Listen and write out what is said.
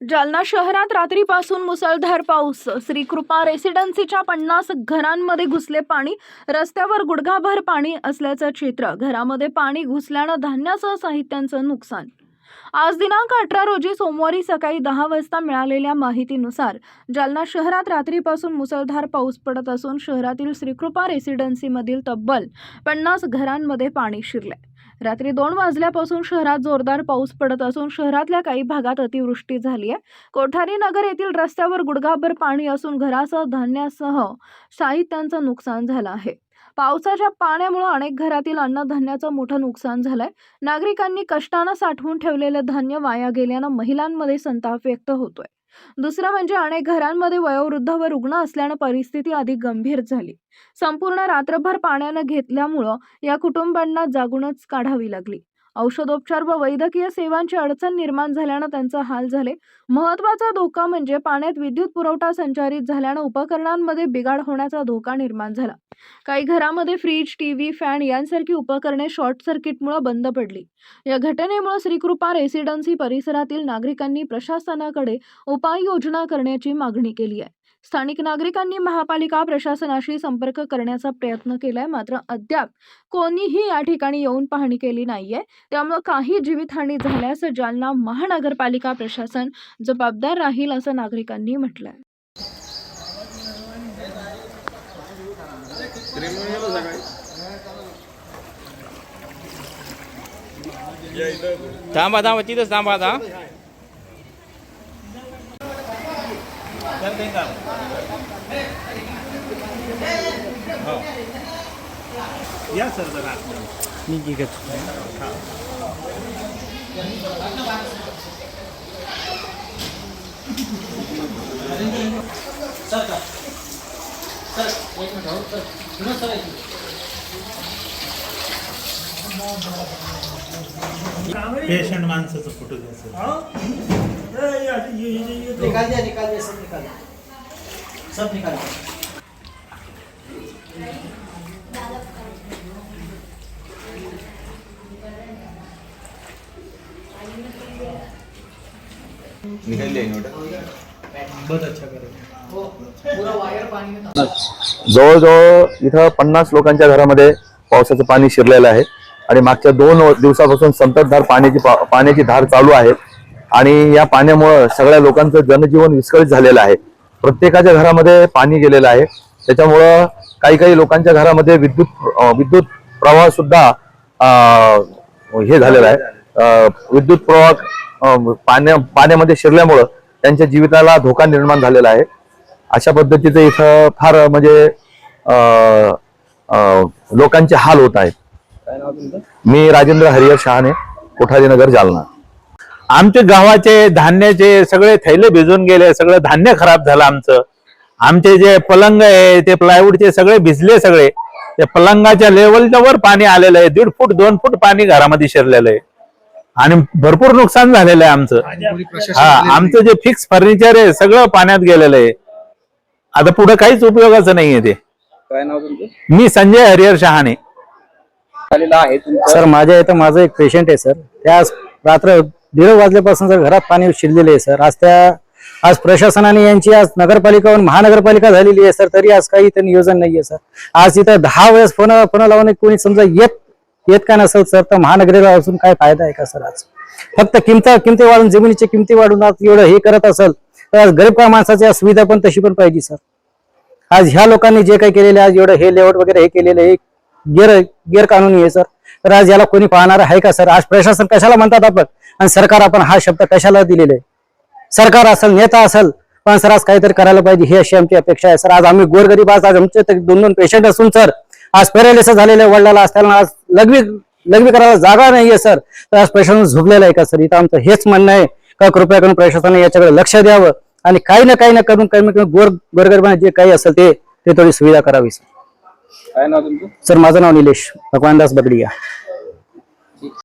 जालना शहरात रात्रीपासून मुसळधार पाऊस. श्रीकृपा रेसिडेन्सीच्या पन्नास घरांमध्ये घुसले पाणी. रस्त्यावर गुडघाभर पाणी असल्याचं चित्र घरामध्ये पाणी घुसल्यानं धान्यासह साहित्यांचं नुकसान. आज दिनांक अठरा रोजी सोमवारी सकाळी दहा वाजता मिळालेल्या माहितीनुसार जालना शहरात रात्रीपासून मुसळधार पाऊस पडत असून शहरातील श्रीकृपा रेसिडेन्सीमधील तब्बल पन्नास घरांमध्ये पाणी शिरले रात्री दोन वाजल्यापासून शहरात जोरदार पाऊस पडत असून शहरातल्या काही भागात अतिवृष्टी झाली आहे. कोठारी नगर येथील रस्त्यावर गुडघाभर पाणी असून घरासह धान्यासह साहित्यांचं नुकसान झालं आहे. पावसाच्या पाण्यामुळे अनेक घरातील अन्नधान्याचं मोठं नुकसान झालंय. नागरिकांनी कष्टानं साठवून ठेवलेलं धान्य वाया गेल्यानं महिलांमध्ये संताप व्यक्त होतोय. दुसरं म्हणजे अनेक घरांमध्ये वयोवृद्ध व रुग्ण असल्यानं परिस्थिती अधिक गंभीर झाली. संपूर्ण रात्रभर पाण्यानं घेतल्यामुळं या कुटुंबांना जागूनच काढावी लागली. औषधोपचार व वैद्यकीय सेवांची अडचण निर्माण झाल्यानं त्यांचा हाल झाले. महत्त्वाचा धोका म्हणजे पाण्यात विद्युत पुरवठा संचारित झाल्यानं उपकरणांमध्ये बिघाड होण्याचा धोका निर्माण झाला. काही घरामध्ये फ्रीज टीव्ही फॅन यांसारखी उपकरणे शॉर्ट सर्किटमुळे बंद पडली. या घटनेमुळे श्रीकृपा रेसिडेन्सी परिसरातील नागरिकांनी प्रशासनाकडे उपाययोजना करण्याची मागणी केली आहे. स्थानिक नागरिकांनी महापालिका प्रशासनाशी संपर्क करण्याचा प्रयत्न केलाय. मात्र अद्याप कोणीही या ठिकाणी येऊन पाहणी केली नाहीये. त्यामुळे काही जीवितहानी झाल्यास जालना महानगरपालिका प्रशासन जबाबदार राहील असं नागरिकांनी म्हटलंय. थांबा थांबा तिथंच थांबा आता या सर जरा मी ठीक पेशंट माणसाचा फोटो घ्या सर निकाल दिया निकाल दिया सब निकाल. दिया सब निकाल दिया. बहुत अच्छा करो जवळजवळ इथं पन्नास लोकांच्या घरामध्ये पावसाचं पाणी शिरलेलं आहे. आणि मागच्या दोन दिवसापासून संततधार पाण्याची पाण्याची धार चालू आहे. आणि या पाण्यामुळं सगळ्या लोकांचं जनजीवन विस्कळीत झालेलं आहे. प्रत्येकाच्या घरामध्ये पाणी गेलेलं आहे. त्याच्यामुळं काही काही लोकांच्या घरामध्ये विद्युत विद्युत प्रवाह सुद्धा हे झालेला आहे. विद्युत प्रवाह पाण्या पाण्यामध्ये शिरल्यामुळं त्यांच्या जीविताला धोका निर्माण झालेला आहे. अशा पद्धतीचं इथं फार म्हणजे लोकांचे हाल होत आहेत. मी राजेंद्र हरिहर शहाणे कोठारीनगर जालना. आमचे गव्हाचे धान्याचे सगळे थैले भिजून गेले सगळं धान्य खराब झालं आमचं. आमचे जे पलंग आहे ते प्लायवूडचे सगळे भिजले सगळे. ते पलंगाच्या लेवलच्या वर पाणी आलेलं आहे. दीड फूट दोन फूट पाणी घरामध्ये शिरलेलं आहे. आणि भरपूर नुकसान झालेलं आहे आमचं. हा आमचं जे फिक्स फर्निचर आहे सगळं पाण्यात गेलेलं आहे. आता पुढे काहीच उपयोगाचं नाहीये ते. काय नाव तुमचं? मी संजय हरिहर शहाणे. झालेलं आहे तुमचं? सर माझ्या इथं माझं एक पेशंट आहे सर. त्या आज रात्र दीड वाजल्यापासून जर घरात पाणी शिरलेले आहे सर. आज त्या आज प्रशासनाने यांची आज नगरपालिका व महानगरपालिका झालेली आहे सर. तरी आज काही इथं नियोजन नाहीये सर. आज इथं दहा वेळेस फोन फोन लावून कोणी समजा येत येत का नसेल सर तर महानगरीला असून काय फायदा आहे का सर आज? फक्त किमत किमती वाढून जमिनीच्या किमती वाढून आज एवढं हे करत असेल तर आज गरीब का माणसाच्या सुविधा पण तशी पण पाहिजे सर. आज ह्या लोकांनी जे काही केलेले आज एवढं हे लेआउट वगैरे हे केलेलं आहे गैर गैरकानूनी आहे सर. तर आज याला कोणी पाहणार आहे का सर? आज प्रशासन कशाला म्हणतात आपण? आणि सरकार आपण हा शब्द कशाला दिलेला आहे? सरकार असेल नेता असेल पण सर आज काहीतरी करायला पाहिजे ही अशी आमची अपेक्षा आहे सर. आज आम्ही गोरगरीब आज आज आमचे दोन दोन पेशंट असून सर आज पॅरालिसिस झालेले आहे वडिलाला असताना आज लघवी लघवी करायला जागा नाहीये सर. तर आज पेशंट झुकलेला आहे का सर? इथं आमचं हेच म्हणणं आहे. का कृपया करून प्रशासनाने याच्याकडे लक्ष द्यावं? आणि काही ना काही ना करून कमी कमी गोर गोरगरिबांना जे काही असेल ते ते थोडी सुविधा करावी सर काय नाव तुमचं? सर माझं नाव निलेश. भगवानदास बगडिया.